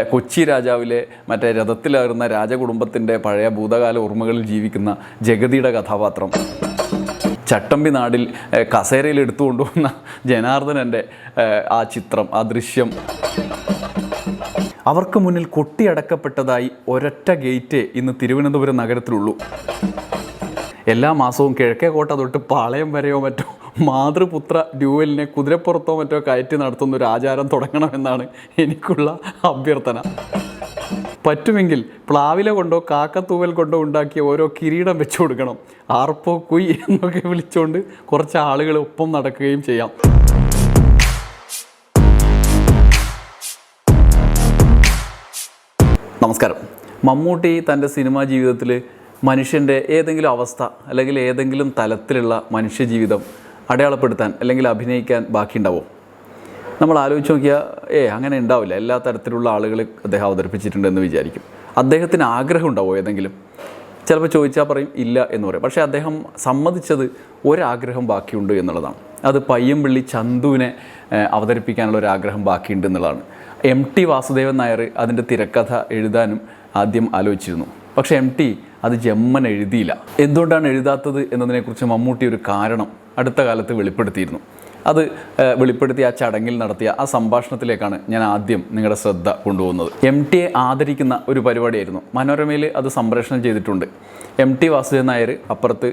കൊച്ചി രാജാവിലെ മറ്റേ രഥത്തിലായിരുന്ന രാജകുടുംബത്തിന്റെ പഴയ ഭൂതകാല ഓർമ്മകളിൽ ജീവിക്കുന്ന ജഗതിയുടെ കഥാപാത്രം. ചട്ടമ്പി നാടിൽ കസേരയിൽ എടുത്തുകൊണ്ടുവന്ന ജനാർദ്ദനന്റെ ആ ചിത്രം ആ ദൃശ്യം. അവർക്ക് മുന്നിൽ കൊട്ടിയടക്കപ്പെട്ടതായി ഒരൊറ്റ ഗേറ്റ് ഇന്ന് തിരുവനന്തപുരം നഗരത്തിലുള്ളൂ. എല്ലാ മാസവും കിഴക്കേക്കോട്ട തൊട്ട് പാളയം വരെയോ മറ്റോ മാതൃപുത്ര ഡ്യൂവലിനെ കുതിരപ്പുറത്തോ മറ്റോ കയറ്റി നടത്തുന്ന ഒരു ആചാരം തുടങ്ങണമെന്നാണ് എനിക്കുള്ള അഭ്യർത്ഥന. പറ്റുമെങ്കിൽ പ്ലാവില കൊണ്ടോ കാക്കത്തൂവൽ കൊണ്ടോ ഉണ്ടാക്കിയ ഓരോ കിരീടം വെച്ചു കൊടുക്കണം. ആർപ്പോ കുയ് എന്നൊക്കെ വിളിച്ചുകൊണ്ട് കുറച്ച് ആളുകൾ ഒപ്പം നടക്കുകയും ചെയ്യാം. നമസ്കാരം. മമ്മൂട്ടി തന്റെ സിനിമാ ജീവിതത്തിൽ മനുഷ്യന്റെ ഏതെങ്കിലും അവസ്ഥ അല്ലെങ്കിൽ ഏതെങ്കിലും തലത്തിലുള്ള മനുഷ്യജീവിതം അടയാളപ്പെടുത്താൻ അല്ലെങ്കിൽ അഭിനയിക്കാൻ ബാക്കിയുണ്ടാവും? നമ്മൾ ആലോചിച്ച് നോക്കിയാൽ ഏ അങ്ങനെ ഉണ്ടാവില്ല. എല്ലാ തരത്തിലുള്ള ആളുകളെ അദ്ദേഹം അവതരിപ്പിച്ചിട്ടുണ്ടെന്ന് വിചാരിക്കും. അദ്ദേഹത്തിന് ആഗ്രഹം ഉണ്ടാവോ ഏതെങ്കിലും? ചിലപ്പോൾ ചോദിച്ചാൽ പറയും ഇല്ല എന്ന് പറയും. പക്ഷേ അദ്ദേഹം സമ്മതിച്ചത് ഒരാഗ്രഹം ബാക്കിയുണ്ട് എന്നുള്ളതാണ്. അത് പയ്യമ്പള്ളി ചന്തുവിനെ അവതരിപ്പിക്കാനുള്ള ഒരു ആഗ്രഹം ബാക്കിയുണ്ട് എന്നുള്ളതാണ്. എം ടി വാസുദേവൻ നായർ അതിന്റെ തിരക്കഥ എഴുതാനും ആദ്യം ആലോചിച്ചിരുന്നു. പക്ഷേ എം ടി അത് ജമ്മൻ എഴുതിയില്ല. എന്തുകൊണ്ടാണ് എഴുതാത്തത് എന്നതിനെക്കുറിച്ച് മമ്മൂട്ടി ഒരു കാരണം അടുത്ത കാലത്ത് വെളിപ്പെടുത്തിയിരുന്നു. അത് വെളിപ്പെടുത്തിയ ആ ചടങ്ങിൽ നടത്തിയ ആ സംഭാഷണത്തിലേക്കാണ് ഞാൻ ആദ്യം നിങ്ങളുടെ ശ്രദ്ധ കൊണ്ടുപോകുന്നത്. എം ടിയെ ആദരിക്കുന്ന ഒരു പരിപാടിയായിരുന്നു. മനോരമയിൽ അത് സംപ്രേഷണം ചെയ്തിട്ടുണ്ട്. എം ടി വാസുദേവൻ നായർ അപ്പുറത്ത്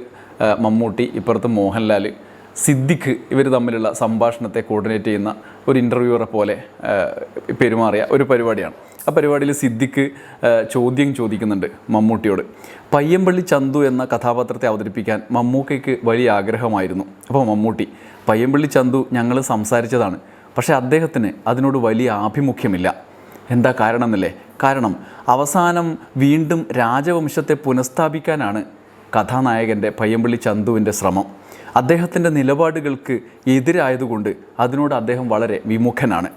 മമ്മൂട്ടി ഇപ്പുറത്ത് മോഹൻലാൽ സിദ്ദിഖ് ഇവർ തമ്മിലുള്ള സംഭാഷണത്തെ കോർഡിനേറ്റ് ചെയ്യുന്ന ഒരു ഇന്റർവ്യൂറെ പോലെ പെരുമാറിയ ഒരു പരിപാടിയാണ്. ആ പരിപാടിയിൽ സിദ്ദിഖ് ചോദ്യം ചോദിക്കുന്നുണ്ട് മമ്മൂട്ടിയോട്. പയ്യമ്പള്ളി ചന്തു എന്ന കഥാപാത്രത്തെ അവതരിപ്പിക്കാൻ മമ്മൂക്കയ്ക്ക് വലിയ ആഗ്രഹമായിരുന്നു. അപ്പോൾ മമ്മൂട്ടി പയ്യമ്പള്ളി ചന്തു ഞങ്ങൾ സംസാരിച്ചതാണ് പക്ഷേ അദ്ദേഹത്തിന് അതിനോട് വലിയ ആഭിമുഖ്യമില്ല. എന്താ കാരണം എന്നല്ലേ കാരണം അവസാനം വീണ്ടും രാജവംശത്തെ പുനഃസ്ഥാപിക്കാനാണ് കഥാനായകന്റെ പയ്യമ്പള്ളി ചന്തുവിന്റെ ശ്രമം. അദ്ദേഹത്തിന്റെ നിലപാടുകൾക്ക് എതിരായതുകൊണ്ട് അതിനോട് അദ്ദേഹം വളരെ വിമുഖനാണ്.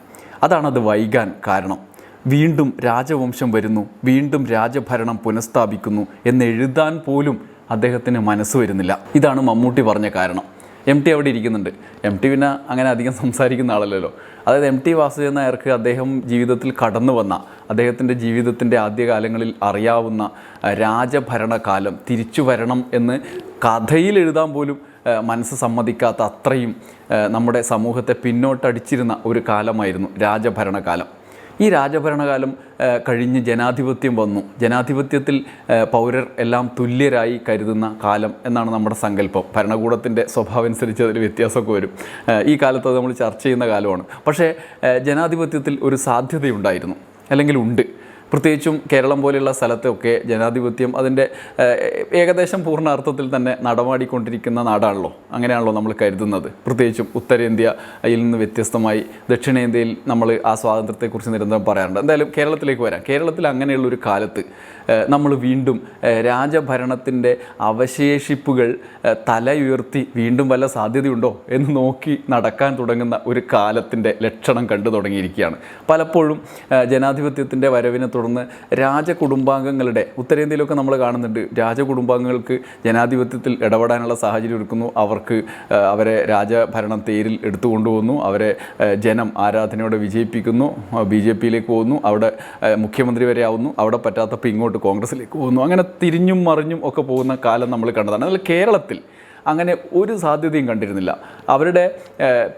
അതാണത് വൈകാൻ കാരണം. വീണ്ടും രാജവംശം വരുന്നു വീണ്ടും രാജഭരണം പുനഃസ്ഥാപിക്കുന്നു എന്ന് എഴുതാൻ പോലും അദ്ദേഹത്തിന് മനസ്സ് വരുന്നില്ല. ഇതാണ് മമ്മൂട്ടി പറഞ്ഞ കാരണം. എം ടി അവിടെ ഇരിക്കുന്നുണ്ട്. എം ടി പിന്നെ അങ്ങനെ അധികം സംസാരിക്കുന്ന ആളല്ലല്ലോ. അതായത് എം ടി വാസുദേവൻ നായർക്ക് അദ്ദേഹം ജീവിതത്തിൽ കടന്നു വന്ന അദ്ദേഹത്തിന്റെ ജീവിതത്തിന്റെ ആദ്യകാലങ്ങളിൽ അറിയാവുന്ന രാജഭരണകാലം തിരിച്ചു വരണം എന്ന് കഥയിൽ എഴുതാൻ പോലും മനസ്സ് സമ്മതിക്കാത്ത അത്രയും നമ്മുടെ സമൂഹത്തെ പിന്നോട്ടടിച്ചിരുന്ന ഒരു കാലമായിരുന്നു രാജഭരണകാലം. ഈ രാജഭരണകാലം കഴിഞ്ഞ് ജനാധിപത്യം വന്നു. ജനാധിപത്യത്തിൽ പൗരർ എല്ലാം തുല്യരായി കരുതുന്ന കാലം എന്നാണ് നമ്മുടെ സങ്കല്പം. ഭരണകൂടത്തിന്റെ സ്വഭാവം അനുസരിച്ച് അതിൽ വ്യത്യാസമൊക്കെ വരും. ഈ കാലത്ത് നമ്മൾ ചർച്ച ചെയ്യുന്ന കാലമാണ്. പക്ഷേ ജനാധിപത്യത്തിൽ ഒരു സാധ്യതയുണ്ടായിരുന്നു. അല്ലെങ്കിൽ ഉണ്ട്. പ്രത്യേകിച്ചും കേരളം പോലെയുള്ള സ്ഥലത്തൊക്കെ ജനാധിപത്യം അതിന്റെ ഏകദേശം പൂർണ അർത്ഥത്തിൽ തന്നെ നടമാടിക്കൊണ്ടിരിക്കുന്ന നാടാണല്ലോ. അങ്ങനെയാണല്ലോ നമ്മൾ കരുതുന്നത്. പ്രത്യേകിച്ചും ഉത്തരേന്ത്യയിൽ നിന്ന് വ്യത്യസ്തമായി ദക്ഷിണേന്ത്യയിൽ നമ്മൾ ആ സ്വാതന്ത്ര്യത്തെക്കുറിച്ച് നിരന്തരം പറയാറുണ്ട്. എന്തായാലും കേരളത്തിലേക്ക് വരാം. കേരളത്തിൽ അങ്ങനെയുള്ളൊരു കാലത്ത് നമ്മൾ വീണ്ടും രാജഭരണത്തിന്റെ അവശേഷിപ്പുകൾ തലയുയർത്തി വീണ്ടും വല്ല സാധ്യതയുണ്ടോ എന്ന് നോക്കി നടക്കാൻ തുടങ്ങുന്ന ഒരു കാലത്തിന്റെ ലക്ഷണം കണ്ടു തുടങ്ങിയിരിക്കുകയാണ്. പലപ്പോഴും ജനാധിപത്യത്തിന്റെ വരവിനെ തുടർന്ന് രാജകുടുംബാംഗങ്ങളുടെ ഉത്തരേന്ത്യയിലൊക്കെ നമ്മൾ കാണുന്നുണ്ട് രാജകുടുംബാംഗങ്ങൾക്ക് ജനാധിപത്യത്തിൽ ഇടപെടാനുള്ള സാഹചര്യം ഒരുക്കുന്നു. അവർക്ക് അവരെ രാജഭരണം തേരിൽ എടുത്തുകൊണ്ടുപോകുന്നു അവരെ ഏഹ്, ജനം ആരാധനയോടെ വിജയിപ്പിക്കുന്നു. ബി ജെ പിയിലേക്ക് പോകുന്നു. അവിടെ മുഖ്യമന്ത്രി വരെ ആവുന്നു. അവിടെ പറ്റാത്തപ്പോൾ ഇങ്ങോട്ട് കോൺഗ്രസിലേക്ക് പോകുന്നു. അങ്ങനെ തിരിഞ്ഞും മറിഞ്ഞും ഒക്കെ പോകുന്ന കാലം നമ്മൾ കണ്ടതാണ്. അതിൽ കേരളത്തിൽ അങ്ങനെ ഒരു സാധ്യതയും കണ്ടിരുന്നില്ല. അവരുടെ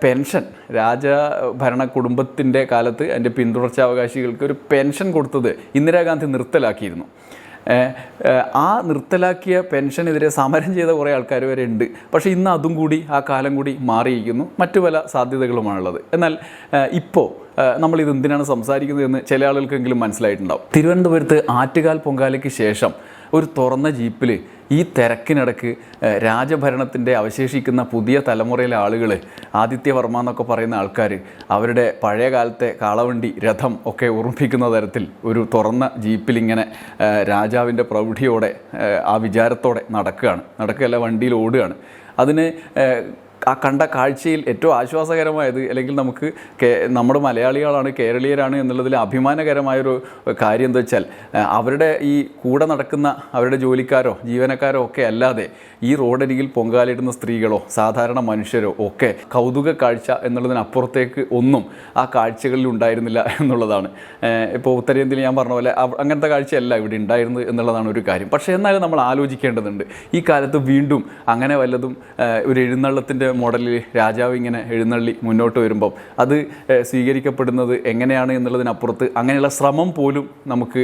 പെൻഷൻ പെൻഷൻ രാജഭരണ കുടുംബത്തിന്റെ കാലത്ത് എന്റെ പിന്തുടർച്ചാവകാശികൾക്ക് ഒരു പെൻഷൻ കൊടുത്തത് ഇന്ദിരാഗാന്ധി നിർത്തലാക്കിയിരുന്നു. ആ നിർത്തലാക്കിയ പെൻഷനെതിരെ സമരം ചെയ്ത കുറേ ആൾക്കാർ വരെ ഉണ്ട്. പക്ഷേ ഇന്ന് അതും കൂടി ആ കാലം കൂടി മാറിയിരിക്കുന്നു. മറ്റു പല സാധ്യതകളുമാണുള്ളത്. എന്നാൽ ഇപ്പോൾ നമ്മളിത് എന്തിനാണ് സംസാരിക്കുന്നത് എന്ന് ചില ആളുകൾക്കെങ്കിലും മനസ്സിലായിട്ടുണ്ടാവും. തിരുവനന്തപുരത്ത് ആറ്റുകാൽ പൊങ്കാലയ്ക്ക് ശേഷം ഒരു തുറന്ന ജീപ്പിൽ ഈ തിരക്കിനിടക്ക് രാജഭരണത്തിന്റെ അവശേഷിക്കുന്ന പുതിയ തലമുറയിലെ ആളുകൾ ആദിത്യവർമ്മ എന്നൊക്കെ പറയുന്ന ആൾക്കാർ അവരുടെ പഴയ കാലത്തെ കാളവണ്ടി രഥം ഒക്കെ ഓർമ്മിപ്പിക്കുന്ന തരത്തിൽ ഒരു തുറന്ന ജീപ്പിൽ ഇങ്ങനെ രാജാവിന്റെ പ്രൗഢിയോടെ ആ വിചാരത്തോടെ നടക്കുകയാണ്. നടക്കുകയല്ല വണ്ടിയിൽ ഓടുകയാണ്. അതിന് ആ കണ്ട കാഴ്ചയിൽ ഏറ്റവും ആശ്വാസകരമായത് അല്ലെങ്കിൽ നമുക്ക് നമ്മുടെ മലയാളികളാണ് കേരളീയരാണ് എന്നുള്ളതിൽ അഭിമാനകരമായൊരു കാര്യം എന്താ വെച്ചാൽ അവരുടെ ഈ കൂടെ നടക്കുന്ന അവരുടെ ജോലിക്കാരോ ജീവനക്കാരോ ഒക്കെ അല്ലാതെ ഈ റോഡരികിൽ പൊങ്കാലിടുന്ന സ്ത്രീകളോ സാധാരണ മനുഷ്യരോ ഒക്കെ കൗതുക കാഴ്ച എന്നുള്ളതിനപ്പുറത്തേക്ക് ഒന്നും ആ കാഴ്ചകളിൽ ഉണ്ടായിരുന്നില്ല എന്നുള്ളതാണ്. ഇപ്പോൾ ഉത്തരേന്ത്യയിൽ ഞാൻ പറഞ്ഞ പോലെ അങ്ങനത്തെ കാഴ്ചയല്ല ഇവിടെ ഉണ്ടായിരുന്നത് എന്നുള്ളതാണ് ഒരു കാര്യം. പക്ഷേ എന്നാലും നമ്മൾ ആലോചിക്കേണ്ടതുണ്ട്. ഈ കാലത്ത് വീണ്ടും അങ്ങനെ വല്ലതും ഒരു എഴുന്നള്ളത്തിന്റെ മോഡലിൽ രാജാവ് ഇങ്ങനെ എഴുന്നള്ളി മുന്നോട്ട് വരുമ്പം അത് സ്വീകരിക്കപ്പെടുന്നത് എങ്ങനെയാണ് എന്നുള്ളതിനപ്പുറത്ത് അങ്ങനെയുള്ള ശ്രമം പോലും നമുക്ക്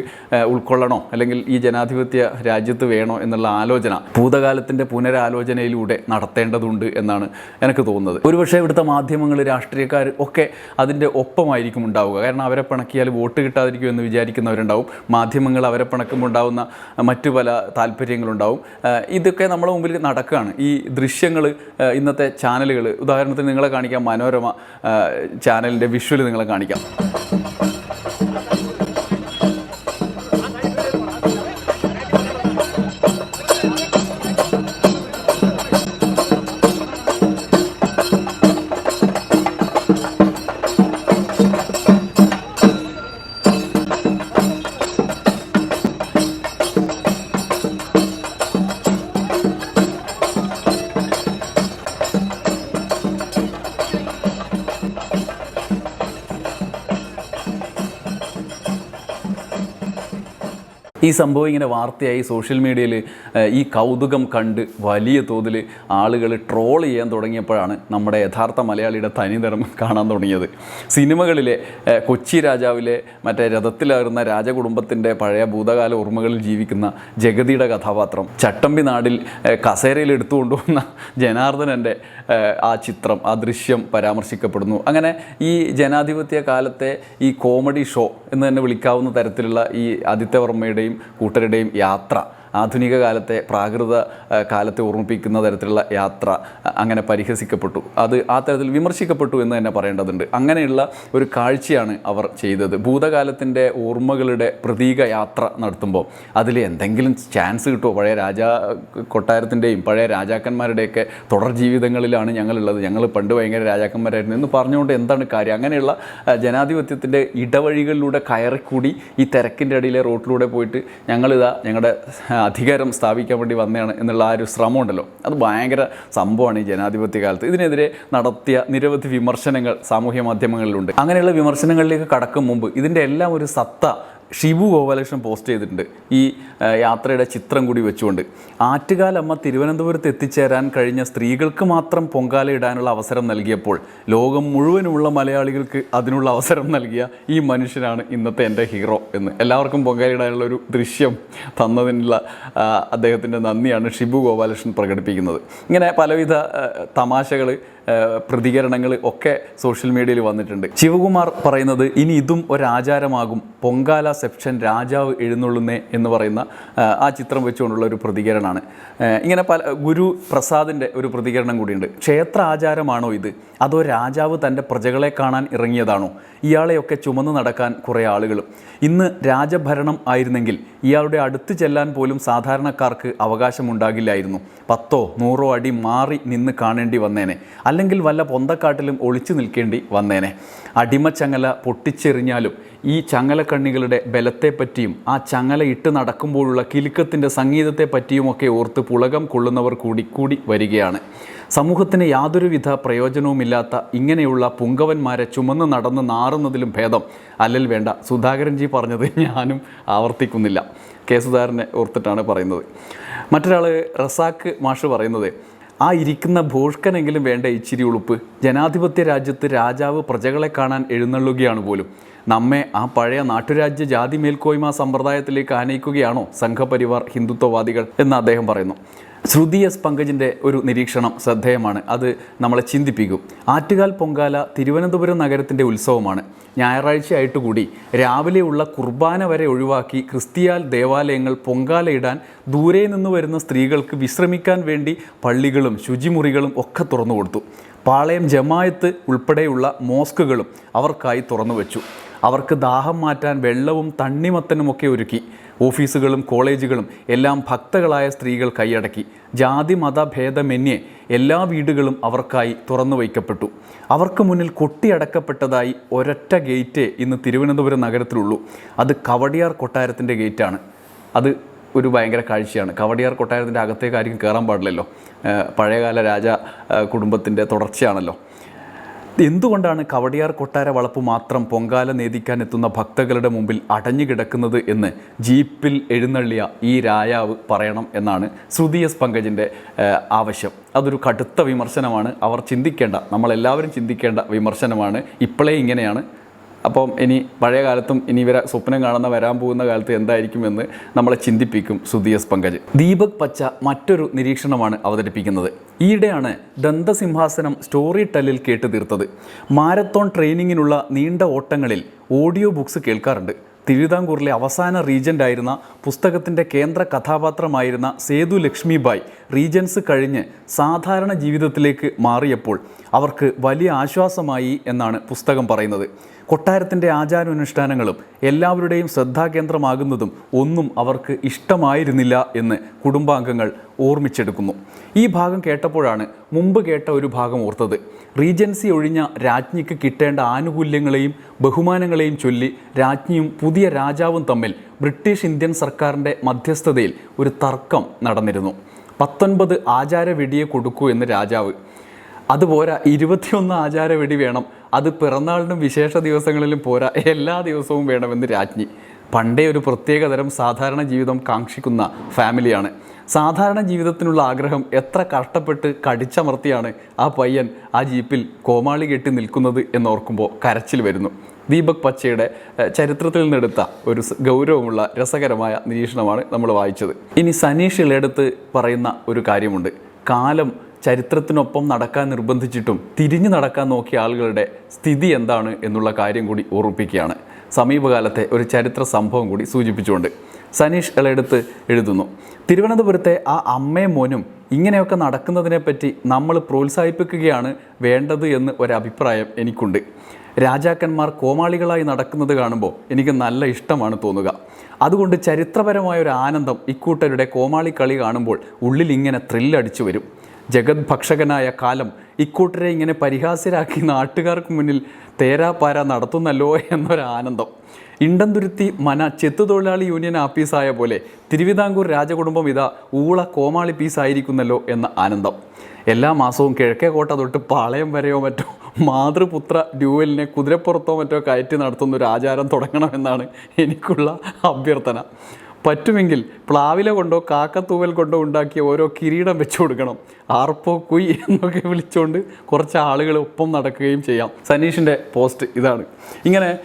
ഉൾക്കൊള്ളണോ? അല്ലെങ്കിൽ ഈ ജനാധിപത്യ രാജ്യത്ത് വേണോ എന്നുള്ള ആലോചന ഭൂതകാലത്തിന്റെ പുനരാലോചനയിലൂടെ നടത്തേണ്ടതുണ്ട് എന്നാണ് എനിക്ക് തോന്നുന്നത്. ഒരുപക്ഷെ ഇവിടുത്തെ മാധ്യമങ്ങൾ രാഷ്ട്രീയക്കാർ ഒക്കെ അതിന്റെ ഒപ്പമായിരിക്കും ഉണ്ടാവുക. കാരണം അവരെ പിണക്കിയാൽ വോട്ട് കിട്ടാതിരിക്കും എന്ന് വിചാരിക്കുന്നവരുണ്ടാവും. മാധ്യമങ്ങൾ അവരെ പിണക്കുമ്പോൾ ഉണ്ടാവുന്ന മറ്റു പല താല്പര്യങ്ങളുണ്ടാവും. ഇതൊക്കെ നമ്മുടെ മുമ്പിൽ നടക്കുകയാണ്. ഈ ദൃശ്യങ്ങൾ ഇന്നത്തെ ചാനലുകൾ ഉദാഹരണത്തിന് നിങ്ങളെ കാണിക്കാം മനോരമ ചാനലിന്റെ വിഷ്വൽ നിങ്ങളെ കാണിക്കാം. ഈ സംഭവം ഇങ്ങനെ വാർത്തയായി സോഷ്യൽ മീഡിയയിൽ ഈ കൗതുകം കണ്ട് വലിയ തോതിൽ ആളുകൾ ട്രോൾ ചെയ്യാൻ തുടങ്ങിയപ്പോഴാണ് നമ്മുടെ യഥാർത്ഥ മലയാളിയുടെ തനിനിറം കാണാൻ തുടങ്ങിയത്. സിനിമകളിലെ കൊച്ചി രാജാവിലെ മറ്റേ രഥത്തിലായിരുന്ന രാജകുടുംബത്തിന്റെ പഴയ ഭൂതകാല ഓർമ്മകളിൽ ജീവിക്കുന്ന ജഗതിയുടെ കഥാപാത്രം ചട്ടമ്പി നാടിൽ കസേരയിൽ എടുത്തു കൊണ്ടുവന്ന ജനാർദ്ദനന്റെ ആ ചിത്രം ആ ദൃശ്യം പരാമർശിക്കപ്പെടുന്നു. അങ്ങനെ ഈ ജനാധിപത്യ കാലത്തെ ഈ കോമഡി ഷോ എന്ന് തന്നെ വിളിക്കാവുന്ന തരത്തിലുള്ള ഈ ആദിത്യവർമ്മയുടെയും കൂട്ടരുടെയും യാത്ര. ആധുനിക കാലത്തെ പ്രാകൃത കാലത്തെ ഓർമ്മിപ്പിക്കുന്ന തരത്തിലുള്ള യാത്ര അങ്ങനെ പരിഹസിക്കപ്പെട്ടു. അത് ആ തരത്തിൽ വിമർശിക്കപ്പെട്ടു എന്ന് തന്നെ പറയേണ്ടതുണ്ട്. അങ്ങനെയുള്ള ഒരു കാഴ്ചയാണ് അവർ ചെയ്തത്. ഭൂതകാലത്തിന്റെ ഓർമ്മകളുടെ പ്രതീക യാത്ര നടത്തുമ്പോൾ അതിൽ എന്തെങ്കിലും ചാൻസ് കിട്ടുമോ? പഴയ രാജാ കൊട്ടാരത്തിന്റെയും പഴയ രാജാക്കന്മാരുടെയൊക്കെ തുടർ ജീവിതങ്ങളിലാണ് ഞങ്ങളുള്ളത്. ഞങ്ങൾ പണ്ട് ഭയങ്കര രാജാക്കന്മാരായിരുന്നു എന്ന് പറഞ്ഞുകൊണ്ട് എന്താണ് കാര്യം? അങ്ങനെയുള്ള ജനാധിപത്യത്തിന്റെ ഇടവഴികളിലൂടെ കയറിക്കൂടി ഈ തിരക്കിന്റെ അടിയിലെ റോട്ടിലൂടെ പോയിട്ട് ഞങ്ങളിതാ ഞങ്ങളുടെ അധികാരം സ്ഥാപിക്കാൻ വേണ്ടി വന്നതാണ് എന്നുള്ള ആ ഒരു ശ്രമം ഉണ്ടല്ലോ അത് ഭയങ്കര സംഭവമാണ് ഈ ജനാധിപത്യ കാലത്ത്. ഇതിനെതിരെ നടത്തിയ നിരവധി വിമർശനങ്ങൾ സാമൂഹ്യ മാധ്യമങ്ങളിലുണ്ട്. അങ്ങനെയുള്ള വിമർശനങ്ങളിലേക്ക് കടക്കും മുമ്പ് ഇതിന്റെ എല്ലാം ഒരു സത്ത ഷിബു ഗോപാലകൃഷ്ണൻ പോസ്റ്റ് ചെയ്തിട്ടുണ്ട്. ഈ യാത്രയുടെ ചിത്രം കൂടി വെച്ചുകൊണ്ട്. ആറ്റുകാലമ്മ തിരുവനന്തപുരത്ത് എത്തിച്ചേരാൻ കഴിഞ്ഞ സ്ത്രീകൾക്ക് മാത്രം പൊങ്കാല ഇടാനുള്ള അവസരം നൽകിയപ്പോൾ ലോകം മുഴുവനുമുള്ള മലയാളികൾക്ക് അതിനുള്ള അവസരം നൽകിയ ഈ മനുഷ്യനാണ് ഇന്നത്തെ എന്റെ ഹീറോ എന്ന് എല്ലാവർക്കും പൊങ്കാല ഇടാനുള്ള ഒരു ദൃശ്യം തന്നതിനുള്ള അദ്ദേഹത്തിന്റെ നന്ദിയാണ് ഷിബു ഗോപാലകൃഷ്ണൻ പ്രകടിപ്പിക്കുന്നത്. ഇങ്ങനെ പലവിധ തമാശകൾ പ്രതികരണങ്ങൾ ഒക്കെ സോഷ്യൽ മീഡിയയിൽ വന്നിട്ടുണ്ട്. ശിവകുമാർ പറയുന്നത് ഇനി ഇതും ഒരാചാരമാകും. പൊങ്കാല സെപ്ഷൻ രാജാവ് എഴുന്നള്ളുന്നേ എന്ന് പറയുന്ന ആ, ചിത്രം വെച്ചുകൊണ്ടുള്ള ഒരു പ്രതികരണമാണ് ഇങ്ങനെ പല ഗുരു പ്രസാദിന്റെ ഒരു പ്രതികരണം കൂടിയുണ്ട്. ക്ഷേത്ര ആചാരമാണോ ഇത്? അതോ രാജാവ് തന്റെ പ്രജകളെ കാണാൻ ഇറങ്ങിയതാണോ? ഇയാളെയൊക്കെ ചുമന്ന് നടക്കാൻ കുറേ ആളുകൾ ഇന്ന് രാജഭരണം ആയിരുന്നെങ്കിൽ ഇയാളുടെ അടുത്ത് ചെല്ലാൻ പോലും സാധാരണക്കാർക്ക് അവകാശമുണ്ടാകില്ലായിരുന്നു. പത്തോ നൂറോ അടി മാറി നിന്ന് കാണേണ്ടി വന്നേനെ. അല്ലെങ്കിൽ വല്ല പൊന്തക്കാട്ടിലും ഒളിച്ചു നിൽക്കേണ്ടി വന്നേനെ. അടിമച്ചങ്ങല പൊട്ടിച്ചെറിഞ്ഞാലും ഈ ചങ്ങലക്കണ്ണികളുടെ ബലത്തെപ്പറ്റിയും ആ ചങ്ങല ഇട്ട് നടക്കുമ്പോഴുള്ള കിലുക്കത്തിന്റെ സംഗീതത്തെപ്പറ്റിയുമൊക്കെ ഓർത്ത് പുളകം കൊള്ളുന്നവർ കൂടി കൂടി വരികയാണ്. സമൂഹത്തിന് യാതൊരുവിധ പ്രയോജനവുമില്ലാത്ത ഇങ്ങനെയുള്ള പുങ്കവന്മാരെ ചുമന്ന് നടന്ന് നാറുന്നതിലും ഭേദം അല്ലൽ വേണ്ട. സുധാകരൻജി പറഞ്ഞത് ഞാനും ആവർത്തിക്കുന്നില്ല. കെ സുധാകരനെ ഓർത്തിട്ടാണ് പറയുന്നത്. മറ്റൊരാൾ റസാക്ക് മാഷ് പറയുന്നത് ആ ഇരിക്കുന്ന ഭൂഷ്കനെങ്കിലും വേണ്ട ഇച്ചിരി ഉളുപ്പ്. ജനാധിപത്യ രാജ്യത്ത് രാജാവ് പ്രജകളെ കാണാൻ എഴുന്നള്ളുകയാണ് പോലും. നമ്മെ ആ പഴയ നാട്ടുരാജ്യ ജാതി മേൽക്കോയ്മ സമ്പ്രദായത്തിലേക്ക് ആനയിക്കുകയാണോ സംഘപരിവാർ ഹിന്ദുത്വവാദികൾ എന്ന് അദ്ദേഹം പറയുന്നു. ശ്രുതി എസ് പങ്കജിന്റെ ഒരു നിരീക്ഷണം ശ്രദ്ധേയമാണ്. അത് നമ്മളെ ചിന്തിപ്പിക്കും. ആറ്റുകാൽ പൊങ്കാല തിരുവനന്തപുരം നഗരത്തിന്റെ ഉത്സവമാണ്. ഞായറാഴ്ചയായിട്ട് കൂടി രാവിലെയുള്ള കുർബാന വരെ ഒഴിവാക്കി ക്രിസ്തിയാൽ ദേവാലയങ്ങൾ പൊങ്കാലയിടാൻ ദൂരെ നിന്ന് വരുന്ന സ്ത്രീകൾക്ക് വിശ്രമിക്കാൻ വേണ്ടി പള്ളികളും ശുചിമുറികളും ഒക്കെ തുറന്നു കൊടുത്തു പാളയം ജമായത്ത് ഉൾപ്പെടെയുള്ള മോസ്കുകളും അവർക്കായി തുറന്നു വെച്ചു അവർക്ക് ദാഹം മാറ്റാൻ വെള്ളവും തണ്ണിമത്തനുമൊക്കെ ഒരുക്കി. ഓഫീസുകളും കോളേജുകളും എല്ലാം ഭക്തകളായ സ്ത്രീകൾ കൈയടക്കി. ജാതി മത ഭേദമന്യേ എല്ലാ വീടുകളും അവർക്കായി തുറന്നു വയ്ക്കപ്പെട്ടു. അവർക്ക് മുന്നിൽ കൊട്ടിയടക്കപ്പെട്ടതായി ഒരൊറ്റ ഗേറ്റ് ഇന്ന് തിരുവനന്തപുരം നഗരത്തിലുള്ളൂ. അത് കവടിയാർ കൊട്ടാരത്തിന്റെ ഗേറ്റാണ്. അത് ഒരു ഭയങ്കര കാഴ്ചയാണ്. കവടിയാർ കൊട്ടാരത്തിന്റെ അകത്തേക്കാരിക്കും കയറാൻ പാടില്ലല്ലോ. പഴയകാല രാജ കുടുംബത്തിന്റെ തുടർച്ചയാണല്ലോ. എന്തുകൊണ്ടാണ് കവടിയാർ കൊട്ടാര വളപ്പ് മാത്രം പൊങ്കാല നേദിക്കാൻ എത്തുന്ന ഭക്തകളുടെ മുമ്പിൽ അടഞ്ഞുകിടക്കുന്നത് എന്ന് ജീപ്പിൽ എഴുന്നള്ളിയ ഈ രായാവ് പറയണം എന്നാണ് ശ്രുതി എസ് പങ്കജിന്റെ ആവശ്യം. അതൊരു കടുത്ത വിമർശനമാണ്. അവർ ചിന്തിക്കേണ്ട നമ്മളെല്ലാവരും ചിന്തിക്കേണ്ട വിമർശനമാണ്. ഇപ്പോഴേ ഇങ്ങനെയാണ്. അപ്പം ഇനി പഴയ കാലത്തും ഇനി ഇവരെ സ്വപ്നം കാണുന്ന വരാൻ പോകുന്ന കാലത്ത് എന്തായിരിക്കുമെന്ന് നമ്മളെ ചിന്തിപ്പിക്കും സുധി എസ് പങ്കജ്. ദീപക് പച്ച മറ്റൊരു നിരീക്ഷണമാണ് അവതരിപ്പിക്കുന്നത്. ഈയിടെയാണ് ദന്തസിംഹാസനം സ്റ്റോറി ടെല്ലിൽ കേട്ട് തീർത്തത്. മാരത്തോൺ ട്രെയിനിങ്ങിനുള്ള നീണ്ട ഓട്ടങ്ങളിൽ ഓഡിയോ ബുക്സ് കേൾക്കാറുണ്ട്. തിരുവിതാംകൂറിലെ അവസാന റീജന്റ് ആയിരുന്ന പുസ്തകത്തിന്റെ കേന്ദ്ര കഥാപാത്രമായിരുന്ന സേതു ലക്ഷ്മിബായ് റീജൻസ് കഴിഞ്ഞ് സാധാരണ ജീവിതത്തിലേക്ക് മാറിയപ്പോൾ അവർക്ക് വലിയ ആശ്വാസമായി എന്നാണ് പുസ്തകം പറയുന്നത്. കൊട്ടാരത്തിന്റെ ആചാരാനുഷ്ഠാനങ്ങളും എല്ലാവരുടെയും ശ്രദ്ധാകേന്ദ്രമാകുന്നതും ഒന്നും അവർക്ക് ഇഷ്ടമായിരുന്നില്ല എന്ന് കുടുംബാംഗങ്ങൾ ഓർമ്മിച്ചെടുക്കുന്നു. ഈ ഭാഗം കേട്ടപ്പോഴാണ് മുമ്പ് കേട്ട ഒരു ഭാഗം ഓർത്തത്. റീജൻസി ഒഴിഞ്ഞ രാജ്ഞിക്ക് കിട്ടേണ്ട ആനുകൂല്യങ്ങളെയും ബഹുമാനങ്ങളെയും ചൊല്ലി രാജ്ഞിയും പുതിയ രാജാവും തമ്മിൽ ബ്രിട്ടീഷ് ഇന്ത്യൻ സർക്കാരിന്റെ മധ്യസ്ഥതയിൽ ഒരു തർക്കം നടന്നിരുന്നു. പത്തൊൻപത് ആചാരവെടിയെ കൊടുക്കൂ എന്ന് രാജാവ്. അതുപോരാ ഇരുപത്തിയൊന്ന് ആചാരവെടി വേണം അത് പിറന്നാളിനും വിശേഷ ദിവസങ്ങളിലും പോരാ. എല്ലാ ദിവസവും വേണമെന്ന് രാജ്ഞി. പണ്ടേ ഒരു പ്രത്യേകതരം സാധാരണ ജീവിതം കാക്ഷിക്കുന്ന ഫാമിലിയാണ്. സാധാരണ ജീവിതത്തിനുള്ള ആഗ്രഹം എത്ര കഷ്ടപ്പെട്ട് കടിച്ചമർത്തിയാണ് ആ പയ്യൻ ആ ജീപ്പിൽ കോമാളി കെട്ടി നിൽക്കുന്നത് എന്നോർക്കുമ്പോൾ കരച്ചിൽ വരുന്നു. ദീപക് പച്ചയുടെ ചരിത്രത്തിൽ നിന്നെടുത്ത ഒരു ഗൗരവമുള്ള രസകരമായ നിരീക്ഷണമാണ് നമ്മൾ വായിച്ചത്. ഇനി സനീഷ് ഇളയെടുത്ത് പറയുന്ന ഒരു കാര്യമുണ്ട്. കാലം ചരിത്രത്തിനൊപ്പം നടക്കാൻ നിർബന്ധിച്ചിട്ടും തിരിഞ്ഞു നടക്കാൻ നോക്കിയ ആളുകളുടെ സ്ഥിതി എന്താണ് എന്നുള്ള കാര്യം കൂടി ഓർമ്മിപ്പിക്കുകയാണ്. സമീപകാലത്തെ ഒരു ചരിത്ര സംഭവം കൂടി സൂചിപ്പിച്ചുകൊണ്ട് സനീഷ് ഇളയെടുത്ത് എഴുതുന്നു. തിരുവനന്തപുരത്തെ ആ അമ്മയും മോനും ഇങ്ങനെയൊക്കെ നടക്കുന്നതിനെപ്പറ്റി നമ്മൾ പ്രോത്സാഹിപ്പിക്കുകയാണ് വേണ്ടത് എന്ന് ഒരഭിപ്രായം എനിക്കുണ്ട്. രാജാക്കന്മാർ കോമാളികളായി നടക്കുന്നത് കാണുമ്പോൾ എനിക്ക് നല്ല ഇഷ്ടമാണ് തോന്നുക. അതുകൊണ്ട് ചരിത്രപരമായ ഒരു ആനന്ദം ഇക്കൂട്ടരുടെ കോമാളി കളി കാണുമ്പോൾ ഉള്ളിൽ ഇങ്ങനെ ത്രില്ലടിച്ചു വരും. ജഗത് ഭക്ഷകനായ കാലം ഇക്കൂട്ടരെ ഇങ്ങനെ പരിഹാസ്യരാക്കി നാട്ടുകാർക്ക് മുന്നിൽ തേരാപാര നടത്തുന്നല്ലോ എന്നൊരാനന്ദം. ഇണ്ടന്തുരുത്തി മന ചെത്തുതൊഴിലാളി യൂണിയൻ ആപ്പീസായ പോലെ തിരുവിതാംകൂർ രാജകുടുംബം ഇതാ ഊള കോമാളി പീസായിരിക്കുന്നല്ലോ എന്ന ആനന്ദം. എല്ലാ മാസവും കിഴക്കേക്കോട്ട തൊട്ട് പാളയം വരെയോ മറ്റോ മാതൃപുത്ര ഡ്യൂവലിനെ കുതിരപ്പുറത്തോ മറ്റോ കയറ്റി നടത്തുന്ന ഒരു ആചാരം തുടങ്ങണമെന്നാണ് എനിക്കുള്ള അഭ്യർത്ഥന. പറ്റുമെങ്കിൽ പ്ലാവില കൊണ്ടോ കാക്കത്തൂവൽ കൊണ്ടോ ഉണ്ടാക്കിയ ഓരോ കിരീടം വെച്ചു കൊടുക്കണം. ആർപ്പോ കുയ് എന്നൊക്കെ വിളിച്ചുകൊണ്ട് കുറച്ച് ആളുകൾ ഒപ്പം നടക്കുകയും ചെയ്യാം. സനീഷിന്റെ പോസ്റ്റ് ഇതാണ്. ഇങ്ങനെ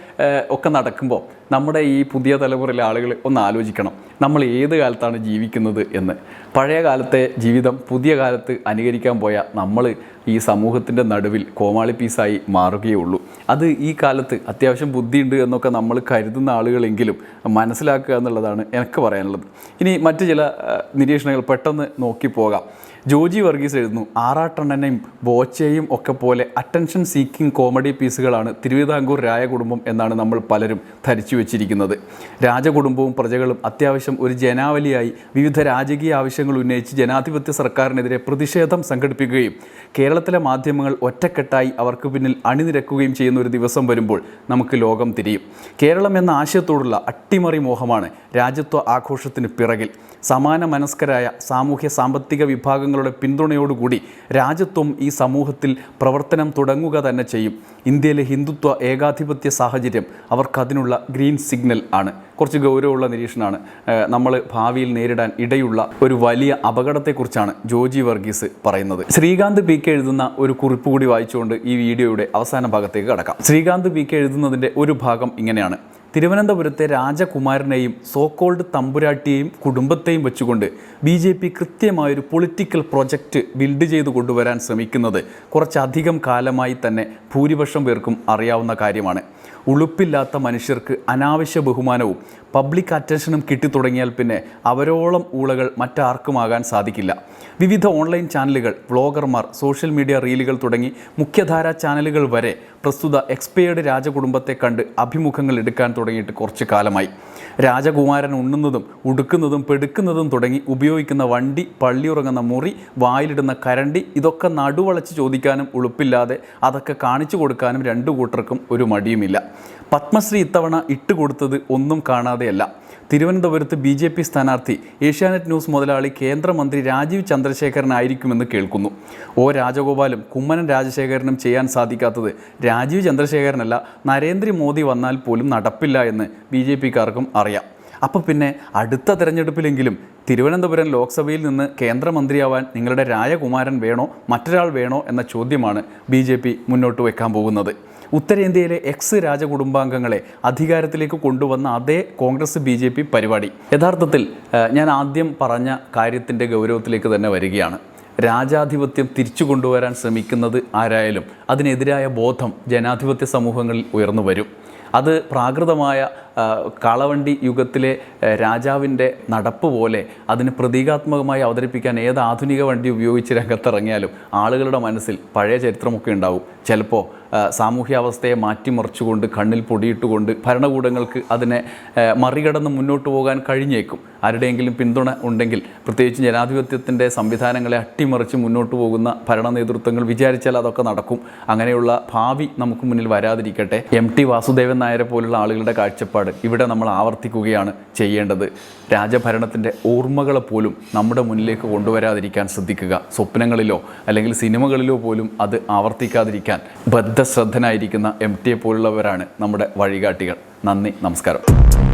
ഒക്കെ നടക്കുമ്പോൾ നമ്മുടെ ഈ പുതിയ തലമുറയിലെ ആളുകൾ ഒന്ന് ആലോചിക്കണം. നമ്മൾ ഏത് കാലത്താണ് ജീവിക്കുന്നത് എന്ന്. പഴയ കാലത്തെ ജീവിതം പുതിയ കാലത്ത് അനുകരിക്കാൻ പോയ നമ്മൾ ഈ സമൂഹത്തിന്റെ നടുവിൽ കോമാളി പീസായി മാറുകയേ ഉള്ളൂ. അത് ഈ കാലത്ത് അത്യാവശ്യം ബുദ്ധിയുണ്ട് എന്നൊക്കെ നമ്മൾ കരുതുന്ന ആളുകളെങ്കിലും മനസ്സിലാക്കുക എന്നുള്ളതാണ് എനിക്ക് പറയാനുള്ളത്. ഇനി മറ്റ് ചില നിരീക്ഷണങ്ങൾ പെട്ടെന്ന് നോക്കി പോകാം. ജോജി വർഗീസ് എഴുതുന്നു ആറാട്ടണ്ണനെയും ബോച്ചയും ഒക്കെ പോലെ അറ്റൻഷൻ സീക്കിംഗ് കോമഡി പീസുകളാണ് തിരുവിതാംകൂർ രാജകുടുംബം എന്നാണ് നമ്മൾ പലരും ധരിച്ചു വെച്ചിരിക്കുന്നത്. രാജകുടുംബവും പ്രജകളും അത്യാവശ്യം ഒരു ജനാവലിയായി വിവിധ രാജകീയ ആവശ്യങ്ങൾ ഉന്നയിച്ച് ജനാധിപത്യ സർക്കാരിനെതിരെ പ്രതിഷേധം സംഘടിപ്പിക്കുകയും കേരളത്തിലെ മാധ്യമങ്ങൾ ഒറ്റക്കെട്ടായി അവർക്ക് പിന്നിൽ അണിനിരക്കുകയും ചെയ്യുന്ന ഒരു ദിവസം വരുമ്പോൾ നമുക്ക് ലോകം തിരിയും. കേരളം എന്ന ആശയത്തോടുള്ള അട്ടിമറി മോഹമാണ് രാജ്യത്വ ആഘോഷത്തിന് പിറകിൽ. സമാന മനസ്കരായ സാമൂഹ്യ സാമ്പത്തിക വിഭാഗങ്ങളുടെ പിന്തുണയോടുകൂടി രാജ്യത്വം ഈ സമൂഹത്തിൽ പ്രവർത്തനം തുടങ്ങുക തന്നെ ചെയ്യും. ഇന്ത്യയിലെ ഹിന്ദുത്വ ഏകാധിപത്യ സാഹചര്യം അവർക്കതിനുള്ള ഗ്രീൻ സിഗ്നൽ ആണ്. കുറച്ച് ഗൗരവമുള്ള നിരീക്ഷണമാണ്. നമ്മൾ ഭാവിയിൽ നേരിടാൻ ഇടയുള്ള ഒരു വലിയ അപകടത്തെക്കുറിച്ചാണ് ജോജി വർഗീസ് പറയുന്നത്. ശ്രീകാന്ത് പി കെ എഴുതുന്ന ഒരു കുറിപ്പ് കൂടി വായിച്ചുകൊണ്ട് ഈ വീഡിയോയുടെ അവസാന ഭാഗത്തേക്ക് കടക്കാം. ശ്രീകാന്ത് പി കെ എഴുതുന്നതിന്റെ ഒരു ഭാഗം ഇങ്ങനെയാണ്. തിരുവനന്തപുരത്തെ രാജകുമാരനെയും സോക്കോൾഡ് തമ്പുരാട്ടിയെയും കുടുംബത്തെയും വെച്ചുകൊണ്ട് ബി ജെ പി കൃത്യമായൊരു പൊളിറ്റിക്കൽ പ്രൊജക്റ്റ് ബിൽഡ് ചെയ്തു കൊണ്ടുവരാൻ ശ്രമിക്കുന്നത് കുറച്ചധികം കാലമായി തന്നെ ഭൂരിപക്ഷം പേർക്കും അറിയാവുന്ന കാര്യമാണ്. ഉളുപ്പില്ലാത്ത മനുഷ്യർക്ക് അനാവശ്യ ബഹുമാനവും പബ്ലിക് അറ്റൻഷനും കിട്ടിത്തുടങ്ങിയാൽ പിന്നെ അവരോളം ഊളകൾ മറ്റാർക്കുമാകാൻ സാധിക്കില്ല. വിവിധ ഓൺലൈൻ ചാനലുകൾ വ്ളോഗർമാർ സോഷ്യൽ മീഡിയ റീലുകൾ തുടങ്ങി മുഖ്യധാരാ ചാനലുകൾ വരെ പ്രസ്തുത എക്സ്പയേർഡ് രാജകുടുംബത്തെ കണ്ട് അഭിമുഖങ്ങൾ എടുക്കാൻ തുടങ്ങിയിട്ട് കുറച്ച് കാലമായി. രാജകുമാരൻ ഉണ്ണുന്നതും ഉടുക്കുന്നതും പെടുക്കുന്നതും തുടങ്ങി ഉപയോഗിക്കുന്ന വണ്ടി പള്ളിയുറങ്ങുന്ന മുറി വായിലിടുന്ന കരണ്ടി ഇതൊക്കെ നടുവളച്ച് ചോദിക്കാനും ഉളുപ്പില്ലാതെ അതൊക്കെ കാണിച്ചു കൊടുക്കാനും രണ്ടു കൂട്ടർക്കും ഒരു മടിയുമില്ല. പത്മശ്രീ ഇത്തവണ ഇട്ടുകൊടുത്തത് ഒന്നും കാണാതെയല്ല. തിരുവനന്തപുരത്ത് ബി ജെ പി സ്ഥാനാർത്ഥി ഏഷ്യാനെറ്റ് ന്യൂസ് മുതലാളി കേന്ദ്രമന്ത്രി രാജീവ് ചന്ദ്രശേഖരനായിരിക്കുമെന്ന് കേൾക്കുന്നു. ഓ രാജഗോപാലും കുമ്മനം രാജശേഖരനും ചെയ്യാൻ സാധിക്കാത്തത് രാജീവ് ചന്ദ്രശേഖരനല്ല. നരേന്ദ്രമോദി വന്നാൽ പോലും നടപ്പില്ല എന്ന് ബി ജെ പിക്കാർക്കും അറിയാം. അപ്പോൾ പിന്നെ അടുത്ത തെരഞ്ഞെടുപ്പിലെങ്കിലും തിരുവനന്തപുരം ലോക്സഭയിൽ നിന്ന് കേന്ദ്രമന്ത്രിയാവാൻ നിങ്ങളുടെ രാജകുമാരൻ വേണോ? മറ്റൊരാൾ വേണോ? എന്ന ചോദ്യമാണ് ബി മുന്നോട്ട് വയ്ക്കാൻ പോകുന്നത്. ഉത്തരേന്ത്യയിലെ എക്സ് രാജകുടുംബാംഗങ്ങളെ അധികാരത്തിലേക്ക് കൊണ്ടുവന്ന അതേ കോൺഗ്രസ് ബി ജെ പി പരിപാടി. യഥാർത്ഥത്തിൽ ഞാൻ ആദ്യം പറഞ്ഞ കാര്യത്തിന്റെ ഗൗരവത്തിലേക്ക് തന്നെ വരികയാണ്. രാജാധിപത്യം തിരിച്ചു കൊണ്ടുവരാൻ ശ്രമിക്കുന്നത് ആരായാലും അതിനെതിരായ ബോധം ജനാധിപത്യ സമൂഹങ്ങളിൽ ഉയർന്നു വരും. അത് പ്രാകൃതമായ കാളവണ്ടി യുഗത്തിലെ രാജാവിന്റെ നടപ്പ് പോലെ അതിന് പ്രതീകാത്മകമായി അവതരിപ്പിക്കാൻ ഏത് ആധുനിക വണ്ടി ഉപയോഗിച്ച് രംഗത്തിറങ്ങിയാലും ആളുകളുടെ മനസ്സിൽ പഴയ ചരിത്രമൊക്കെ ഉണ്ടാവും. ചിലപ്പോൾ സാമൂഹ്യാവസ്ഥയെ മാറ്റിമറിച്ചുകൊണ്ട് കണ്ണിൽ പൊടിയിട്ടുകൊണ്ട് ഭരണകൂടങ്ങൾക്ക് അതിനെ മറികടന്ന് മുന്നോട്ട് പോകാൻ കഴിഞ്ഞേക്കും. ആരുടെയെങ്കിലും പിന്തുണ ഉണ്ടെങ്കിൽ പ്രത്യേകിച്ച് ജനാധിപത്യത്തിന്റെ സംവിധാനങ്ങളെ അട്ടിമറിച്ച് മുന്നോട്ട് പോകുന്ന ഭരണ നേതൃത്വങ്ങൾ വിചാരിച്ചാൽ അതൊക്കെ നടക്കും. അങ്ങനെയുള്ള ഭാവി നമുക്ക് മുന്നിൽ വരാതിരിക്കട്ടെ. എം ടി വാസുദേവൻ നായരെ പോലുള്ള ആളുകളുടെ കാഴ്ചപ്പാട് ഇവിടെ നമ്മൾ ആവർത്തിക്കുകയാണ് ചെയ്യേണ്ടത്. രാജഭരണത്തിന്റെ ഓർമ്മകളെ പോലും നമ്മുടെ മുന്നിലേക്ക് കൊണ്ടുവരാതിരിക്കാൻ ശ്രദ്ധിക്കുക. സ്വപ്നങ്ങളിലോ അല്ലെങ്കിൽ സിനിമകളിലോ പോലും അത് ആവർത്തിക്കാതിരിക്കാൻ ബദ്ധശ്രദ്ധനായിരിക്കുന്ന എം പോലുള്ളവരാണ് നമ്മുടെ വഴികാട്ടികൾ. നന്ദി നമസ്കാരം.